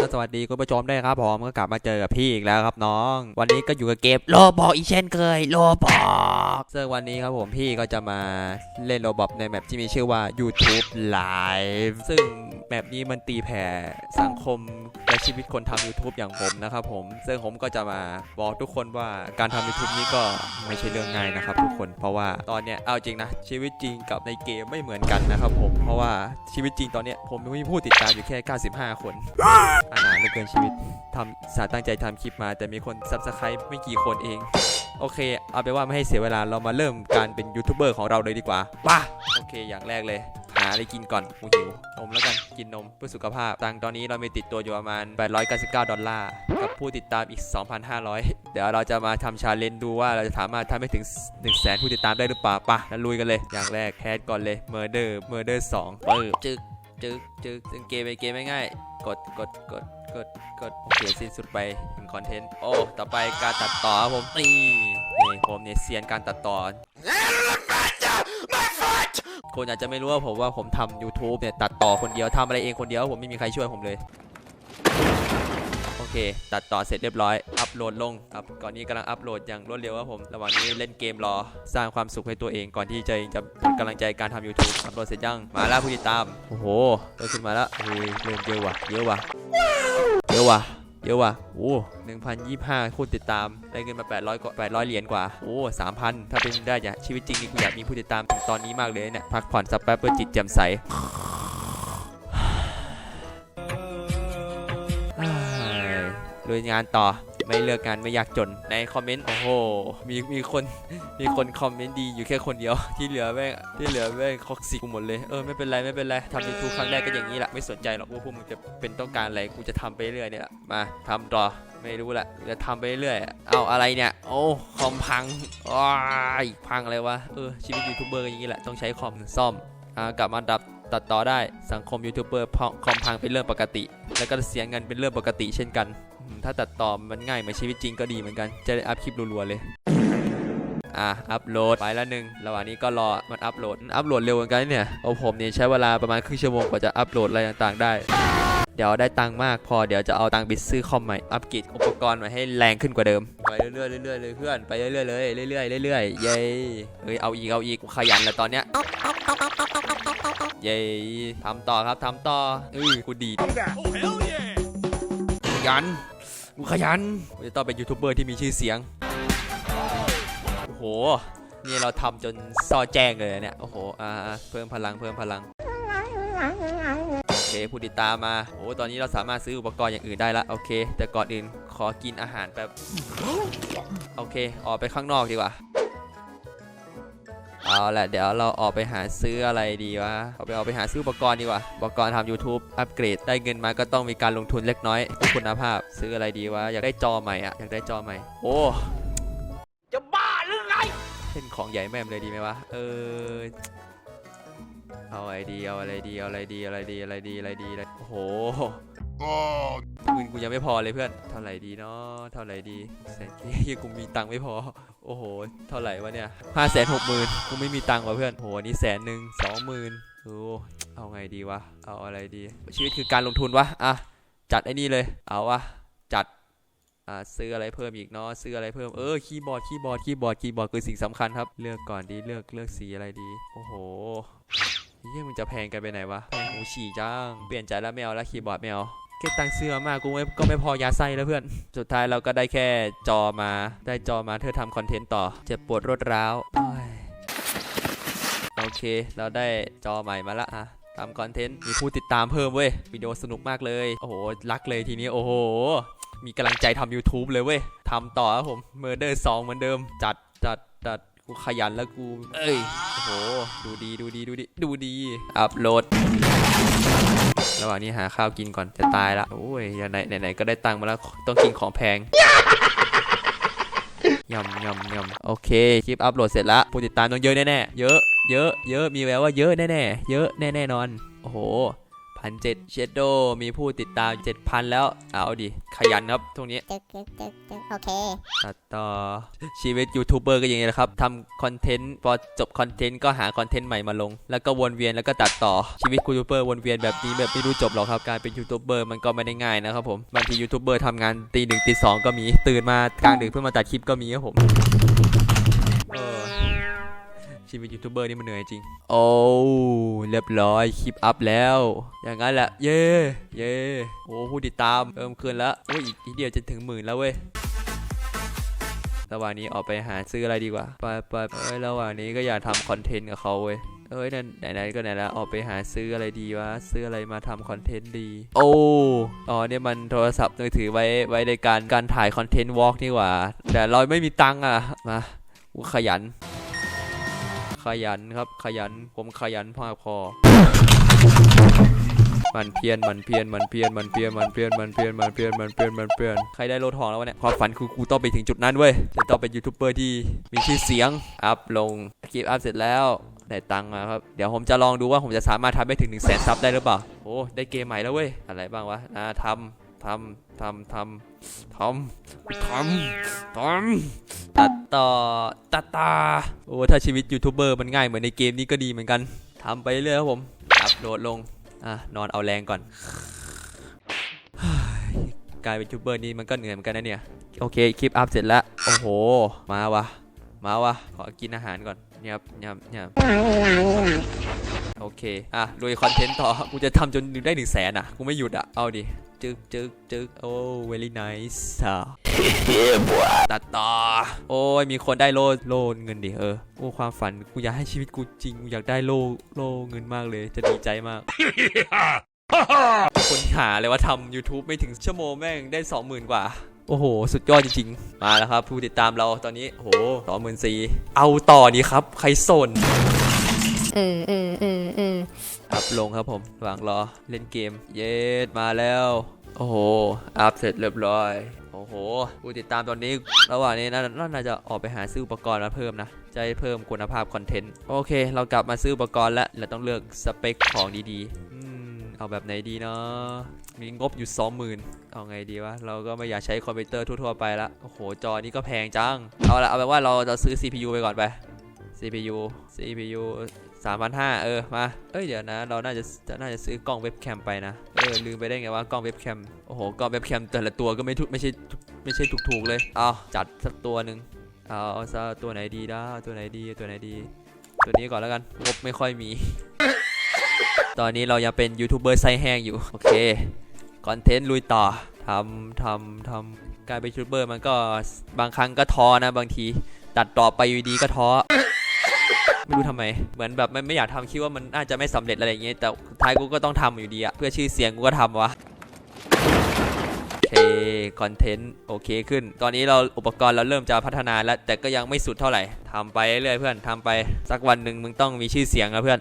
ก็สวัสดีคุณผู้ชมด้วยครับผมก็กลับมาเจอกับพี่อีกแล้วครับน้อง วันนี้ก็อยู่กับเกมโลบอกอีกเช่นเคยโลบอกซึ่งวันนี้ครับผมพี่ก็จะมาเล่นโลบอกในแมปที่มีชื่อว่า YouTube Live ซึ่งแมปนี้มันตีแผ่สังคมและชีวิตคนทำ YouTube อย่างผมนะครับผม ซึ่งผมก็จะมาบอกทุกคนว่าการทำ YouTube นี้ก็ไม่ใช่เรื่องง่ายนะครับทุกคน เพราะว่าตอนเนี้ยเอาจริงนะ ชีวิตจริงกับในเกมไม่เหมือนกันนะครับผม เพราะว่าชีวิตจริงตอนเนี้ยผมมีผู้ติดตามอยู่แค่ 95 คน อาหารเหลือเกินชีวิตทำสาตั้งใจทำคลิปมา แต่มีคนซับสไคร b ์ไม่กี่คนเอง โอเค เอาไปนว่าไม่ให้เสียเวลาเรามาเริ่มการเป็นยูทูบเบอร์ของเราเลยดีกว่าป่ะโอเค อย่างแรกเลย หาอะไรกินก่อนกูหิวนมแล้วกันกินนมเพื่อสุขภาพ ตังค์ตอนนี้เรามีติดตัวอยู่ประมาณ 899 ดอลลาร์ กับผู้ติดตามอีก 2,500 เดี๋ยวเราจะมาทำชาเลนจ์ดูว่าเราจะสามารถทำให้ถึง 1 0 0 0 0แสนผู้ติดตามได้หรือเปล่าป่ะแล้วลุยกันเลย อย่างแรกแคสก่อนเลย Murder Murder 2ปึ๊บจึก จึกจึกซึ่งเกมเป็นเกมง่ายๆกดกดกดกดกดโอเคสิ้นสุดไปเป็นคอนเทนต์โอ้ต่อไปการตัดต่อครับผมนี่นี่ผมเนี่ยเซียนการตัดต่อคนอาจจะไม่รู้ว่าผมว่าผมทำ YouTube เนี่ยตัดต่อคนเดียวทำอะไรเองคนเดียวผมไม่มีใครช่วยผมเลย เค ตัดต่อเสร็จเรียบร้อย อัปโหลดลงครับก่อนนี้กำลังอัปโหลดอย่างรวดเร็วครับผม ระหว่างนี้เล่นเกมรอ สร้างความสุขให้ตัวเองก่อนที่จะจะกำลังใจการทำ YouTube อัปโหลดเสร็จยัง มาแล้วผู้ติดตาม โอ้โหเริ่มขึ้นมาแล้วเฮ้ยเริ่มเยอะว่ะ เยอะว่ะ เยอะว่ะเยอะว่ะ โอ้หนึ่งพันยี่ห้าคนติดตาม ได้เงินมา800กว่า800เหรียญกว่า โอ้สามพันถ้าเป็นได้อย่าชีวิตจริงนี่กูอยากมีผู้ติดตามถึงตอนนี้มากเลยเนี่ย พักผ่อนสักแป๊บเพื่อจิตแจ่มใส ลุยงานต่อไม่เลือกงานไม่อยากจนในคอมเมนต์โอ้โหมีมีคนมีคนคอมเมนต์ดีอยู่แค่คนเดียว ที่เหลือแม่งที่เหลือแม่งคอกซิกกูหมดเลยเออไม่เป็นไรไม่เป็นไรทำยูทูบครั้งแรกก็อย่างนี้แหละไม่สนใจหรอกว่าพวกมึงจะเป็นต้องการอะไรกูจะทำไปเรื่อยเนี่ยมาทำต่อไม่รู้แหละจะทำไปเรื่อยเอาอะไรเนี่ยโอ้คอมพังว้ายพังอะไรวะเออชีวิตยูทูบเบอร์อย่างนี้แหละต้องใช้คอมซ่อมอ่ากลับมาดับตัดต่อได้สังคมยูทูบเบอร์คอมพังเป็นเรื่องปกติ แล้วก็เสียเงินเป็นเรื่องปกติเช่นกัน ถ้าตัดต่อมันง่ายเหมือนชีวิตจริงก็ดีเหมือนกัน จะได้อัพคลิปรัวๆเลย อะ อัพโหลดไปแล้วหนึ่งระหว่างนี้ก็รอมันอัพโหลดมันอัพโหลดเร็วเหมือนกันเนี่ยโอ้ผมเนี่ยใช้เวลาประมาณครึ่งชั่วโมงกว่าจะอัพโหลดอะไรต่างๆได้ เดี๋ยวได้ตังค์มากพอเดี๋ยวจะเอาตังค์ไปซื้อคอมใหม่ อัปเกรดอุปกรณ์ใหม่ให้แรงขึ้นกว่าเดิม ไปเรื่อยๆเรื่อยๆเลยเพื่อน ไปเรื่อยๆเลยเรื่อยๆเรื่อยๆเย้เฮ้ย เอาอีก เอาอีกกูขยันแล้วตอนเนี้ยเย้ทำต่อครับทำต่อเอ้ยกูดีดขยัน กูขยันกูจะต้องเป็นยูทูบเบอร์ที่มีชื่อเสียง โอ้โห นี่เราทำจนซอแจ้งเลยเนี่ย โอ้โห อ่า เพิ่มพลัง เพิ่มพลัง โอเค ผู้ติดตามมา โอ้ ตอนนี้เราสามารถซื้ออุปกรณ์อย่างอื่นได้ละ โอเค แต่ก่อนอื่นขอกินอาหารแบบ โอเค ออกไปข้างนอกดีกว่า เอาละเดี๋ยวเราออกไปหาซื้ออะไรดีวะเอาไปเอาไปหาซื้ออุปกรณ์ดีกว่าอุปกรณ์ทำ YouTube อัปเกรดได้เงินมาก็ต้องมีการลงทุนเล็กน้อยเพื่อคุณภาพ ซื้ออะไรดีวะอยากได้จอใหม่อะอยากได้จอใหม่ โอ้จะบ้าหรือไงเล่นของใหญ่แม่มเลยดีไหมวะเออเอาอะไรดีเอาอะไรดีเอาอะไรดีอะไรดีอะไรดีอะไรดีอะไรโอ้โหเงินกูยังไม่พอเลยเพื่อนเท่าไหร่ดีเนาะเท่าไหร่ดีแสนเคกูมีตังค์ไม่พอโอ้โห เท่าไหร่วะเนี่ยห้าแสนหกหมื่นกูไม่มีตังค์ว่ะเพื่อนโหอันนี่แสนหนึ่งสองหมื่นโอ้เอาไงดีวะ เอาอะไรดี ชีวิตคือการลงทุนวะ อะ จัดไอ้นี่เลย เอาวะ จัด อ่า ซื้ออะไรเพิ่มอีกเนาะ ซื้ออะไรเพิ่ม เออ คีย์บอร์ด คีย์บอร์ด คีย์บอร์ด คีย์บอร์ดคือสิ่งสำคัญครับ เลือกก่อนดี เลือก เลือกสีอะไรดี โอ้โหเฮ้ยมึงจะแพงกันไปไหนวะแพงหูฉี่จ้าง เปลี่ยนใจแล้วไม่เอาแล้วคีย์บอร์ดไม่เอา เก็ตังค์ซื้อมากกูไม่ก็ไม่พอยาไส้แล้วเพื่อน สุดท้ายเราก็ได้แค่จอมา ได้จอมาเพื่อทำคอนเทนต์ต่อ เจ็บปวดรวดร้าวโอ้ยโอเค เราได้จอใหม่มาละอะทำคอนเทนต์ มีผู้ติดตามเพิ่มเว้ย วิดีโอสนุกมากเลย โอ้โห รักเลยทีนี้ โอ้โห มีกำลังใจทำ YouTube เลยเว้ยทำต่อครับผม Murder 2เหมือนเดิม จัดจัดจัดกูขยันแล้วกู เอ้ย โอ้โห ดูดี ดูดี ดูดี ดูดี อัพโหลด ระหว่างนี้หาข้าวกินก่อนจะตายละโอ้ยไหนไหนไหนก็ได้ตังค์มาแล้วต้องกินของแพงยำยำยำโอเค คลิปอัพโหลดเสร็จแล้วผู้ติดตามต้องเยอะแน่ๆ เยอะ เยอะ เยอะ มีแววว่าเยอะแน่ๆ เยอะแน่แน่นอน โอ้โห พันเจ็ดเชดโดมีผู้ติดตาม7,000แล้ว เอาดิ ขยันครับตรงนี้จึกจึกจึกจึกโอเค ตัดต่อชีวิตยูทูบเบอร์ก็อย่างนี้แหละครับทำคอนเทนต์พอจบคอนเทนต์ก็หาคอนเทนต์ใหม่มาลง แล้วก็วนเวียนแล้วก็ตัดต่อชีวิตยูทูบเบอร์วนเวียนแบบนี้แบบไม่รู้จบหรอกครับการเป็นยูทูบเบอร์มันก็ไม่ได้ง่ายนะครับผมบางทียูทูบเบอร์ทำงานตีหนึ่งตีสองก็มีตื่นมากลางดึกเพื่อมาตัดคลิปก็มีครับผมเออ ชีวิตยูทูบเบอร์นี่มันเหนื่อยจริง โอ้เรียบร้อยคลิปอัพแล้ว อย่างนั้นแหละ เย่เย่โอ้ผู้ติดตามเพิ่มขึ้นแล้วโอ้ยอีกนิดเดียวจะถึงหมื่นแล้วเว้ยระหว่างนี้ออกไปหาซื้ออะไรดีกว่า ไปไปเอ้ยระหว่างนี้ก็อยากทำคอนเทนต์กับเขาเว้ย เอ้ยนั่นไหนๆก็ไหนแล้วออกไปหาซื้ออะไรดีวะ ซื้ออะไรมาทำคอนเทนต์ดี โอ้ อ๋อเนี่ยมันโทรศัพท์มือถือไว้ไว้ในการการถ่ายคอนเทนต์วอล์กนี่หว่า แต่เราไม่มีตังค์อะ มาขยัน ขยันครับ ขยัน ผมขยันพอพอมันเพียน มันเพียน มันเพียน มันเพียน มันเพียน มันเพียน มันเพียน มันเพียน มันเพียน ใครได้โลทองแล้ววะเนี่ย ความฝันคือกูต้องไปถึงจุดนั้นเว้ยจะต้องเป็นยูทูบเบอร์ที่มีชื่อเสียง อัพลง คลิปอัพเสร็จแล้วได้ตังค์มาครับ เดี๋ยวผมจะลองดูว่าผมจะสามารถทำได้ถึง1นึ่งแสนซับได้หรือเปล่า โอ้ ได้เกมใหม่แล้วเว้ย อะไรบ้างวะ อ่าทำทำทำทำทำทำทำตัด ต่อตัดตา โอ้ถ้าชีวิตยูทูบเบอร์มันง่ายเหมือนในเกมนี้ก็ดีเหมือนกันทำไปเรื่อยครับผมอัพโหลดลง อะ นอนเอาแรงก่อนกลายเป็นยูทูบเบอร์นี่มันก็เหนื่อยเหมือนกันนะเนี่ย โอเค คลิปอัพเสร็จแล้ว โอ้โห มาวะ มาวะ ขอกินอาหารก่อนเนียบเนียบเนียบ โอเค อะลุยคอนเทนต์ต่อ กูจะทำจนได้หนึ่งแสนอะ กูไม่หยุดอะ เอาดิ จึกจึกจึกโอ้ very nice ตัดต่อ โอ้ย มีคนได้โลโลเงินดิ เออ โอ้ ความฝัน กูอยากให้ชีวิตกูจริง กูอยากได้โลโลเงินมากเลย จะดีใจมากคนหาเลยว่าทำ YouTube ไม่ถึงชั่วโมงแม่งได้ 20,000 กว่า โอ้โห สุดยอดจริงๆ มาแล้วครับ ผู้ติดตามเราตอนนี้โอ้โหสองหมื่นสี่เอาต่อดีครับ ใครสน เออเออเออเอออัพลงครับผมวางรอเล่นเกม เย็ดมาแล้ว โอ้โห อัพเสร็จเรียบร้อย โอ้โหผู้ติดตามตอนนี้ ระหว่างนี้น่าน่าจะออกไปหาซื้ออุปกรณ์มาเพิ่มนะ จะให้เพิ่มคุณภาพคอนเทนต์ โอเค เรากลับมาซื้ออุปกรณ์แล้ว เราต้องเลือกสเปคของดีๆเอาแบบไหนดีเนาะมีงบอยู่20,000เอาไงดีวะ เราก็ไม่อยากใช้คอมพิวเตอร์ทั่วๆไปละ โอ้โห จอนี้ก็แพงจัง เอาละเอาแบบว่าเราจะซื้อ CPU ไปก่อนไป CPU CPU 3,500เออมา เอ้ยเดี๋ยวนะ เราน่าจะจะน่าจะซื้อกล้องเว็บแคมไปนะ เออลืมไปได้ไงว่ากล้องเว็บแคม โอ้โหกล้องเว็บแคมแต่ละตัวก็ไม่ทุกไม่ใช่ไม่ใช่ถูกๆเลย เอาจัดสักตัวหนึ่งเอาเอาซะตัวไหนดีนะตัวไหนดีตัวไหนดี ตัวนี้ก่อนแล้วกันงบไม่ค่อยมี ตอนนี้เรายังเป็นยูทูบเบอร์ไส้แห้งอยู่ โอเคคอนเทนต์ลุยต่อทำทำทำการเป็นยูทูบเบอร์มันก็บางครั้งก็ท้อนะบางทีตัดต่อไปอยู่ดีก็ท้อ ไม่รู้ทำไม เหมือนแบบไม่ไม่อยากทำคิดว่ามันน่าจะไม่สำเร็จอะไรอย่างเงี้ยแต่ท้ายกูก็ต้องทำอยู่ดีอะเพื่อชื่อเสียงกูก็ทำวะเคคอนเทนต์โอเคขึ้น ตอนนี้เราอุปกรณ์เราเริ่มจะพัฒนาแล้ว แต่ก็ยังไม่สุดเท่าไหร่ทำไปเรื่อยเพื่อนทำไปสักวันหนึ่งมึงต้องมีชื่อเสียงนะเพื่อน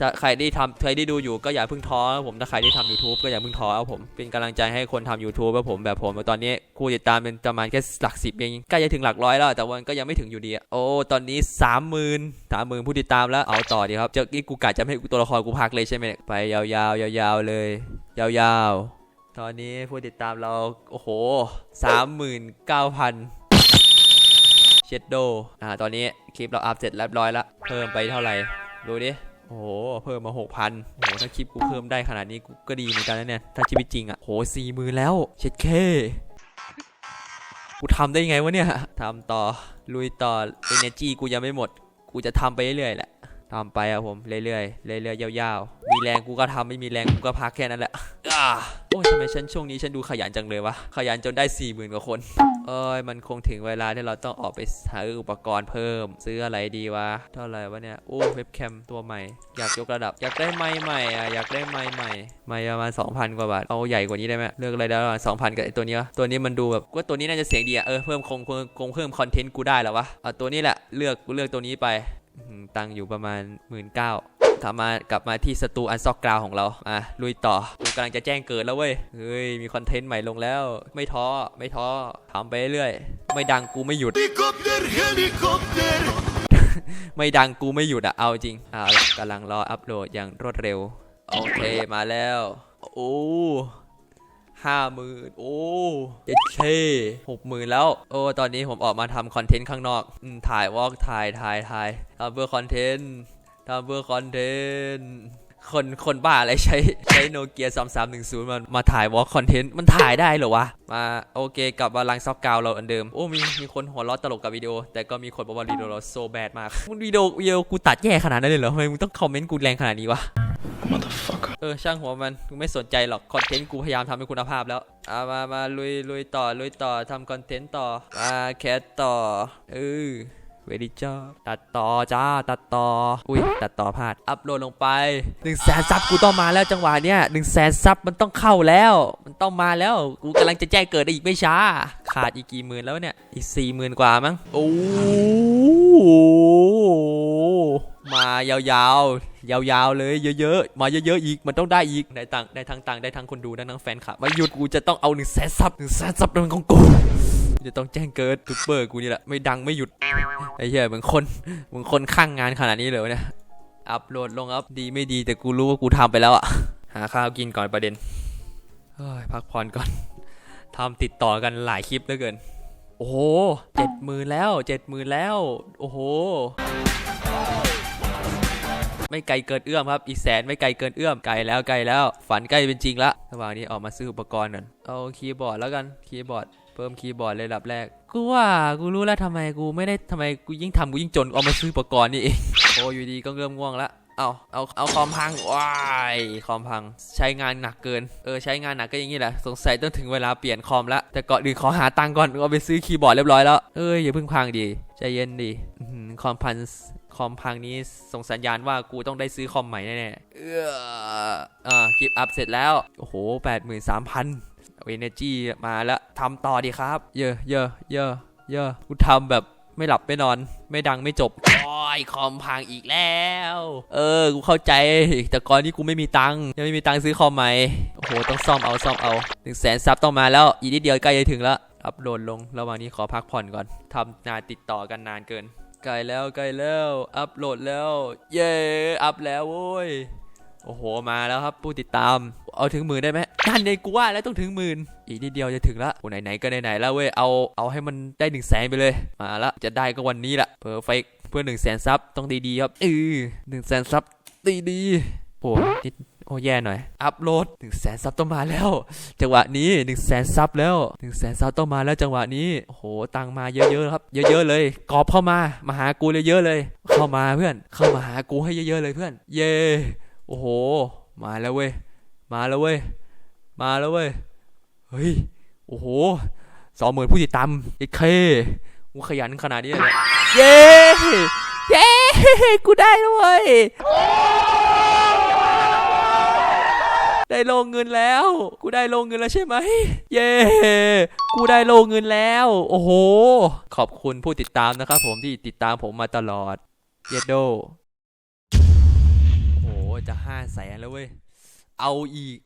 ถ้าใครได้ทำใครได้ดูอยู่ก็อย่าเพิ่งท้อครับผมถ้าใครที่ทำ YouTube ก็อย่าเพิ่งท้อครับผมเป็นกำลังใจให้คนทำ YouTube ครับผมแบบผมตอนนี้ผู้ติดตามเป็นประมาณแค่หลักสิบเองใกล้จะถึงหลักร้อยแล้วแต่วันก็ยังไม่ถึงอยู่ดีโอ้ตอนนี้สามหมื่นสามหมื่นผู้ติดตามแล้วเอาต่อดีครับเจ้ากี้กูกะจะไม่ให้ตัวละครกูพักเลยใช่ไหมไปยาวๆยาวๆเลย ยาวๆ ตอนนี้ผู้ติดตามเราโอ้โหสามหมื่นเก้าพันเชดโดอ่าตอนนี้คลิปเราอัพเสร็จเรียบร้อยแล้วเพิ่มไปเท่าไหร่ดูดิ โอ้โห เพิ่มมาหกพันโอ้โห ถ้าคลิปกูเพิ่มได้ขนาดนี้กูก็ดีเหมือนกันนะเนี่ย ถ้าชีวิตจริงอะ่ะโหสี่มือแล้ว เช็ดเค กูทำได้ไงวะเนี่ยทำต่อ ลุยต่อ energy กูยังไม่หมด กูจะทำไปเรื่อยๆแหละ ทำไปอะผมเรื่อยๆเรื่อยๆยาวๆ มีแรงกูก็ทำไม่มีแรงกูก็พักแค่นั้นแหละอ่าโอ้ยทำไมฉันช่วงนี้ฉันดูขยันจังเลยวะ ขยันจนได้สี่หมื่นกว่าคน เอ้ยมันคงถึงเวลาที่เราต้องออกไปหาอุปกรณ์เพิ่ม ซื้ออะไรดีวะ เท่าไหร่วะเนี่ย โอ้เว็บแคมตัวใหม่ อยากยกระดับ อยากได้ไม้ใหม่อะอยากได้ไม้ใหม่ไม้ประมาณ2,000 กว่าบาท เอาใหญ่กว่านี้ได้ไหมเลือกอะไรได้ระหว่าง2,000กับไอ้ตัวนี้วะตัวนี้มันดูแบบว่าตัวนี้น่าจะเสียงดีอะเออเพิ่มคงคงคงเพิ่มคอนเทนต์กูได้แล้ววะเอาตัวนี้แหละเลือกกูเลือกตัวนี้ไปอื้อหือ ตังค์อยู่ประมาณ 1 9ื่นกลับมากลับมาที่สตูอันซอกกราวของเรา อะ ลุยต่อกูกำลังจะแจ้งเกิดแล้วเว้ย เฮ้ย มีคอนเทนต์ใหม่ลงแล้ว ไม่ท้อ ไม่ท้อทำไปเรื่อย ไม่ดังกูไม่หยุด Helikopter, helikopter. ไม่ดังกูไม่หยุดอะเอาจริงเอาละกำลังรออัปโหลดอย่างรวดเร็ว โอเค มาแล้ว โอ้ ห้าหมื่นโอ้เจ็ดเคหกหมื่นแล้ว โอ้ตอนนี้ผมออกมาทำคอนเทนต์ข้างนอกอถ่ายวอล์กถ่ายถ่ายถ่ายทำเพื่อคอนเทนต์ทำเพื่อคอนเทนต์คนคนบ้าอะไรใช้ใช้โนเกียสามสามหนึ่งศูนย์มามาถ่ายวอล์กคอนเทนต์มันถ่ายได้เหรอวะ มาโอเคกลับมาลังซอกกาวเราอันเดิม โอ้มีมีคนหัวเราะตลกกับวิดีโอ แต่ก็มีคนบอกว่าวิดีโอเราโซแบดมากมึงวิดีโอวิดีโอกูตัดแย่ขนาดนั้นเลยเหรอทำไมมึงต้องคอมเมนต์กูแรงขนาดนี้วะ เออช่างหัวมันกูไม่สนใจหรอกคอนเทนต์กูพยายามทำให้คุณภาพแล้วอามามาลุยลุยต่อลุยต่อทำคอนเทนต์ต่อมาแคสต่อเออเวดิจ้าตัดต่อจ้าตัดต่ออุ้ยตัดต่อพลาดอัพโหลดลงไป1นึ่งแสนซับกูต้องมาแล้วจังหวะเนี้ยหนึ่งแสนซับมันต้องเข้าแล้ว มันต้องมาแล้วกูกำลังจะแจ้งเกิดได้อีกไม่ช้า ขาดอีกกี่หมื่นแล้วเนี่ยอีกสี่หมื่นกว่ามั้งโอ้มายาวๆ ยาวๆเลยเยอะๆมาเยอะๆอีกมันต้องได้อีกได้ตังค์ได้ทั้งตังได้ทั้งคนดูได้ทั้งแฟนคลับมาหยุดกูจะต้องเอาหนึ่งแสนซับหนึ่งแสนซับเป็นของกูกูจะต้องแจ้งเกิดทูเปอร์กูนี่แหละไม่ดังไม่หยุดไอ้เหี้ยเหมือนคนเหมือนคนข้างงานขนาดนี้เลยวะเนี่ยอัพโหลดลงอัพดีไม่ดีแต่กูรู้ว่ากูทำไปแล้วอะหาข้าวกินก่อนประเด็นเฮ้ยพักผ่อนก่อนทำติดต่อกันหลายคลิปเหลือเกิน โอ้โหเจ็ดหมื่นแล้วเจ็ดหมื่นแล้ว โอ้โห ไม่ไกลเกินเอื้อมครับ อีกแสนไม่ไกลเกินเอื้อมไกลแล้วไกลแล้ว ฝันใกล้เป็นจริงละระหว่างนี้ออกมาซื้ออุปกรณ์ก่อนเอาคีย์บอร์ดแล้วกันคีย์บอร์ดเพิ่มคีย์บอร์ดเลยระดับแรก กูว่ากูรู้แล้วทำไมกูไม่ได้ทำไมกูยิ่งทำกูยิ่งจนเอามาซื้ออุปกรณ์นี่เองโอ้อยู่ดีก็เริ่มง่วงละเอาเอาเอาคอมพังว้ายคอมพังใช้งานหนักเกินเออใช้งานหนักก็อย่างนี้แหละสงสัยต้องถึงเวลาเปลี่ยนคอมละแต่ก่อนอื่นขอหาตังก่อนเอาไปซื้อคีย์บอร์ดเรียบร้อยแล้วเอ้ยอย่าเพิ่งพังดิใจเย็นดิอื้อหือคอมพัน คอมพังนี้ส่งสัญญาณว่ากูต้องได้ซื้อคอมใหม่แน่ๆเอออ่าคลิปอัพเสร็จแล้ว โอ้โหแปดหมื่นสามพันเอเนจีมาแล้วทำต่อดีครับ เยอะเยอะเยอะเยอะกูทำแบบไม่หลับไม่นอน ไม่ดังไม่จบโอ้ยคอมพังอีกแล้ว เออ กูเข้าใจ แต่ก่อนนี้กูไม่มีตังค์ยังไม่มีตังค์ซื้อคอมใหม่โอ้โห ต้องซ่อมเอาซ่อมเอาหนึ่งแสนซับต้องมาแล้ว อีกนิดเดียวใกล้จะถึงแล้วอัพโหลดลง ระหว่างนี้ขอพักผ่อนก่อนทำงานติดต่อกันนานเกิน ใกล้แล้วใกล้แล้ว อัพโหลดแล้ว เย้อัพแล้วโว้ยโอ้โหมาแล้วครับผู้ติดตาม เอาถึงหมื่นได้ไหมนั่นไงกูว่าแล้วต้องถึงหมื่นอีกนิดเดียวจะถึงละโอ้ไหนๆก็ไหนๆแล้วเว้ยเอาเอาให้มันได้หนึ่งแสนไปเลยมาละจะได้ก็วันนี้ละเพอร์เฟกเพื่อหนึ่งแสนซับต้องดีๆครับเออหนึ่งแสนซับดีๆโอ้นิด อ้แย่หน่อย อัพโหลดหนึ่งแสนซับต้องมาแล้ว จังหวะนี้หนึ่งแสนซับแล้วหนึ่งแสนซับต้องมาแล้วจังหวะนี้โอ้โหตังมาเยอะๆครับ เยอะๆเลยกอบเข้ามามาหากูเลยเยอะเลย เข้ามาเพื่อน เข้ามาหากูให้เยอะๆเลยเพื่อน เย่โอ้โห มาแล้วเว้ยมาแล้วเว้ยมาแล้วเว้ยเฮ้ยโอ้โหสองหมื่นผู้ติดตามไอ้เคกูขยันขนาดนี้เลยเนี่ยเย้เย้กูได้แล้วเว้ย ได้โลงเงินแล้ว กูได้โลงเงินแล้วใช่ไหม เย้ กูได้โลงเงินแล้ว โอ้โห ขอบคุณผู้ติดตามนะครับผมที่ติดตามผมมาตลอด เยดโด โอ้โห จะห้าแสนแล้วเว้ย เอาอีก